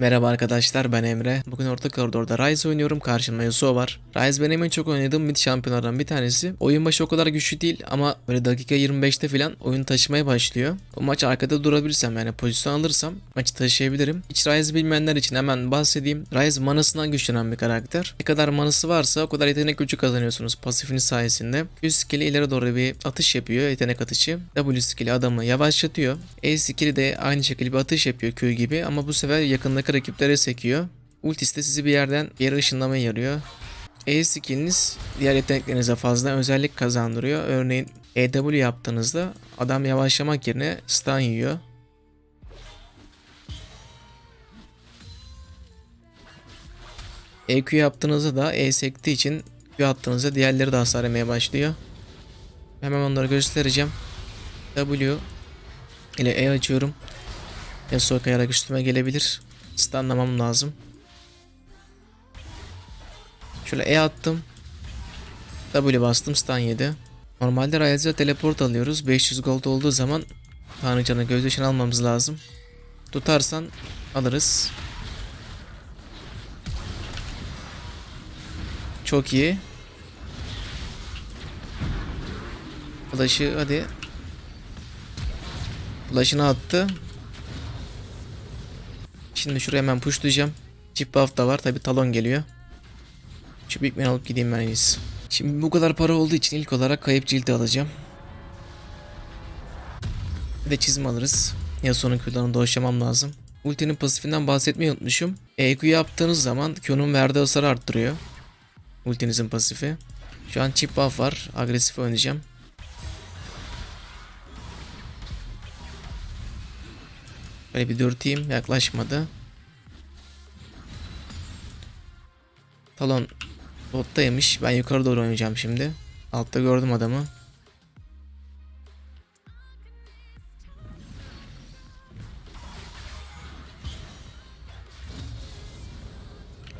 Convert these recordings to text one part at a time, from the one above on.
Merhaba arkadaşlar ben Emre. Bugün orta koridorda Ryze oynuyorum. Karşımda Yasuo var. Ryze benim en çok oynadığım mid şampiyonlardan bir tanesi. Oyun başı o kadar güçlü değil ama böyle dakika 25'te falan oyun taşımaya başlıyor. Bu maç arkada durabilirsem yani pozisyon alırsam maçı taşıyabilirim. Hiç Ryze bilmeyenler için hemen bahsedeyim. Ryze manasından güçlenen bir karakter. Ne kadar manası varsa o kadar yetenek gücü kazanıyorsunuz pasifiniz sayesinde. Q skill'i ileri doğru bir atış yapıyor yetenek atışı. W skill'i adamı yavaşlatıyor. E skill'i de aynı şekilde bir atış yapıyor Q gibi ama bu sefer yakındaki rakiplere sekiyor. Ultisi de sizi bir yerden bir yere ışınlamaya yarıyor. E skilliniz diğer yeteneklerinize fazla özellik kazandırıyor. Örneğin EW yaptığınızda adam yavaşlamak yerine stun yiyor. EQ yaptığınızda da E sektiği için Q attığınızda diğerleri de hasar yemeye başlıyor. Hemen onları göstereceğim. W ile E açıyorum. Yasuo kayarak üstüme gelebilir. Stunlamam lazım. Şöyle E attım. W bastım stun yedi. Normalde Ryze'a teleport alıyoruz. 500 gold olduğu zaman Tanrıcan'ı gözyaşını almamız lazım. Tutarsan alırız. Çok iyi. Flash'ı hadi. Flash'ını attı. Şimdi şuraya hemen pushlayacağım. Chip buff da var. Tabi talon geliyor. Şu Big Man alıp gideyim ben en iyisi. Şimdi bu kadar para olduğu için ilk olarak kayıp cildi alacağım. Bir de çizim alırız. Yasuo'nun Q'larını dolaşamam lazım. Ultinin pasifinden bahsetmeyi unutmuşum. EQ yaptığınız zaman Q'nun verdiği hasarı arttırıyor. Ultinizin pasifi. Şu an chip buff var. Agresif oynayacağım. Böyle bir dürteyim. Yaklaşmadı. Talon bottaymış. Ben yukarı doğru oynayacağım şimdi. Altta gördüm adamı.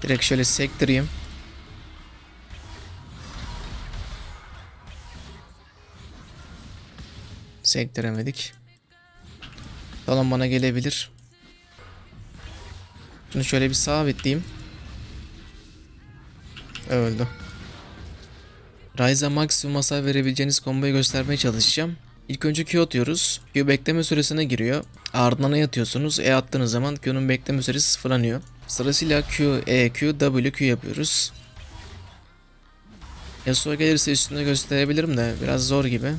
Direkt şöyle sektireyim. Sektiremedik. Talon bana gelebilir. Şunu şöyle bir sabitleyeyim. Öldü. Ryze'a maksimum hasar verebileceğiniz komboyu göstermeye çalışacağım. İlk önce Q atıyoruz. Q bekleme süresine giriyor. Ardından E atıyorsunuz. E attığınız zaman Q'nun bekleme süresi sıfırlanıyor. Sırasıyla Q, E, Q, W, Q yapıyoruz. Yasuo gelirse üstünde gösterebilirim de biraz zor gibi.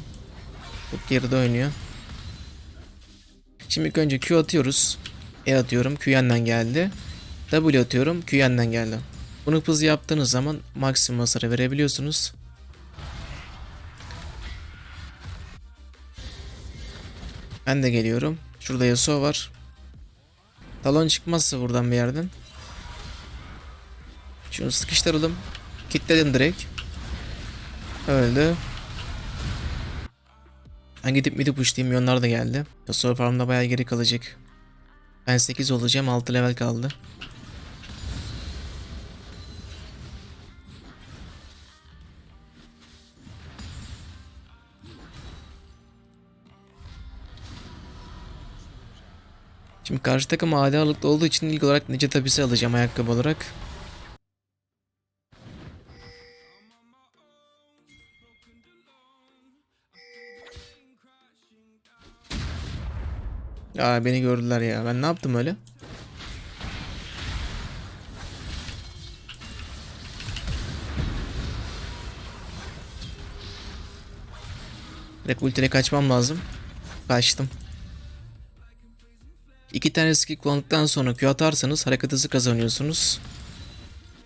Çok geride oynuyor. Şimdi ilk önce Q atıyoruz. E atıyorum. Q yandan geldi. W atıyorum. Q yandan geldi. Bunu hızlı yaptığınız zaman maksimum hasarı verebiliyorsunuz. Ben de geliyorum. Şurada Yasuo var. Talon çıkmazsa buradan bir yerden. Şunu sıkıştıralım. Kitledim direkt. Öldü. Ben gidip midi pushlayayım. Yonlar da geldi. Yasuo farmda bayağı geri kalacak. Ben 8 olacağım. 6 level kaldı. Şimdi karşı takım AD ağırlıklı olduğu için ilk olarak Ninja Tabis'i alacağım ayakkabı olarak. Aa beni gördüler ya. Ben ne yaptım öyle? Direkt ultine kaçmam lazım. Kaçtım. İki tane skill kullandıktan sonra Q atarsanız hareket hızı kazanıyorsunuz.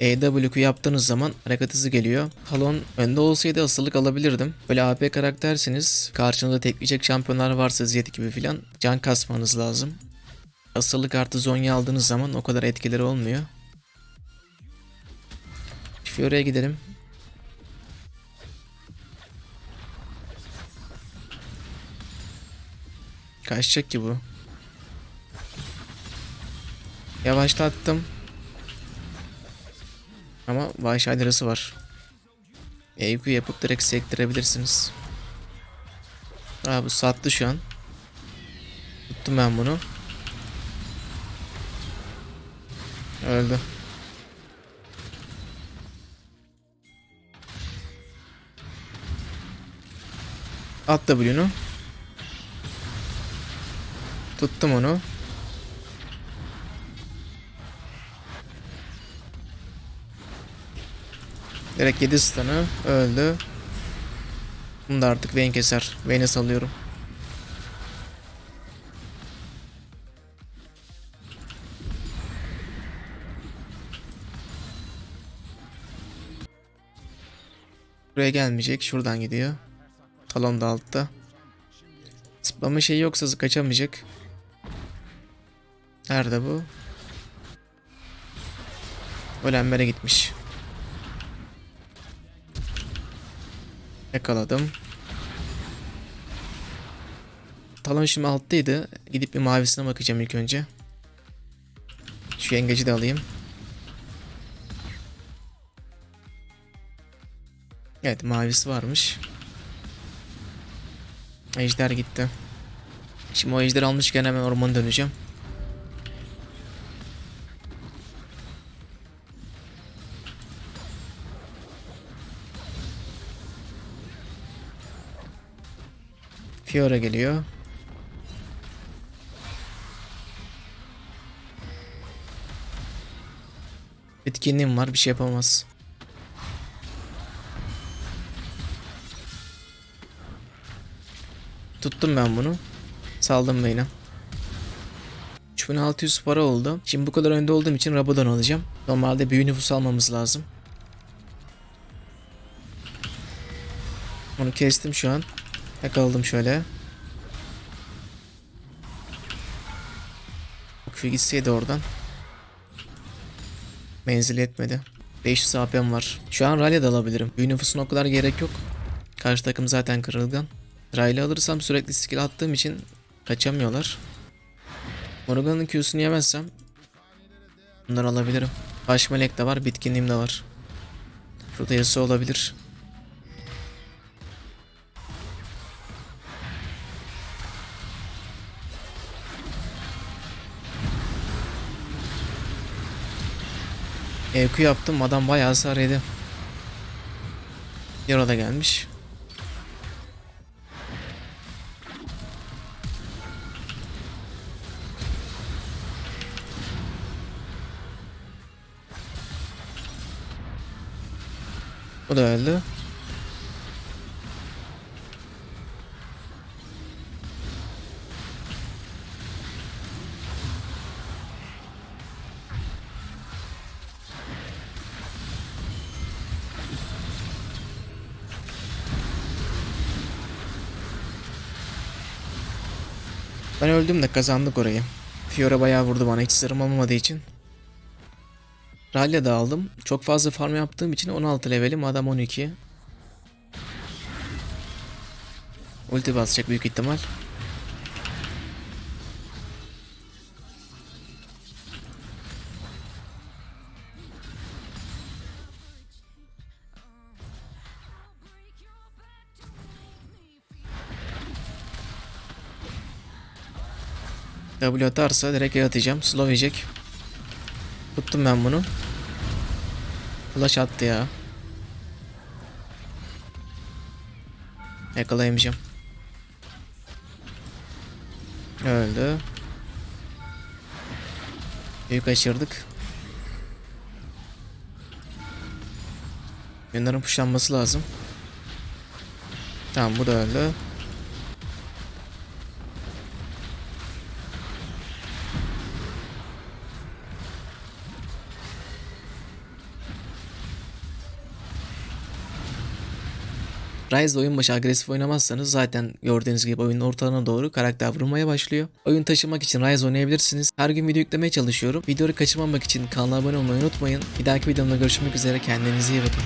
EWQ yaptığınız zaman hareket hızı geliyor. Talon önde olsaydı asıllık alabilirdim. Böyle AP karakterseniz karşınızda tekleyecek şampiyonlar varsa Zed gibi filan can kasmanız lazım. Asıllık artı Zonya aldığınız zaman o kadar etkileri olmuyor. Fiore'ye gidelim. Kaçacak ki bu. Yavaşlattım. Ama Vahşi Ayrısı var. EQ yapıp direkt sektirebilirsiniz. Aa bu sattı şu an. Tuttum ben bunu. Öldü. At W'nu. Tuttum onu. Direkt yedi stun'ı. Öldü. Bunu da artık Vayne keser. Vayne'e salıyorum. Buraya gelmeyecek. Şuradan gidiyor. Talon da altta. Zıplama şeyi yoksa kaçamayacak. Nerede bu? Ölenmere gitmiş. Yakaladım. Talon şimdi alttaydı. Gidip bir mavisine bakacağım ilk önce. Şu yengeci de alayım. Evet mavisi varmış. Ejder gitti. Şimdi o ejder almışken hemen ormana döneceğim. Fiora geliyor. Bitkinliğim var bir şey yapamaz. Tuttum ben bunu. Saldım beyine. 3600 para oldu. Şimdi bu kadar önde olduğum için Rabadon alacağım. Normalde büyü nüfus almamız lazım. Onu kestim şu an. Yakaladım şöyle. Q gitseydi oradan. Menzil yetmedi. 500 AP'm var. Şu an rally de alabilirim. Büyü nüfusuna o kadar gerek yok. Karşı takım zaten kırılgan. Raylı alırsam sürekli skill attığım için kaçamıyorlar. Morgan'ın Q'sunu yemezsem bunları alabilirim. Baş melek de var, bitkinliğim de var. Şurada yası olabilir. EQ yaptım adam bayağı hasar yedi. Yara da gelmiş. O da öldü. Ben öldüm de kazandık orayı. Fiora bayağı vurdu bana hiç sırım olmadığı için. Ralya da aldım. Çok fazla farm yaptığım için 16 levelim adam 12. Ulti basacak büyük ihtimal. W atarsa direkt E atacağım. Slow yiyecek. Tuttum ben bunu. Flash attı ya. Yakalayamayacağım. Öldü. Büyük kaçırdık. Bunların puşlanması lazım. Tamam bu da öldü. Rise'da oyun başı agresif oynamazsanız zaten gördüğünüz gibi oyunun ortalarına doğru karakter vurmaya başlıyor. Oyun taşımak için Rise oynayabilirsiniz. Her gün video yüklemeye çalışıyorum. Videoyu kaçırmamak için kanala abone olmayı unutmayın. Bir dahaki videomda görüşmek üzere. Kendinize iyi bakın.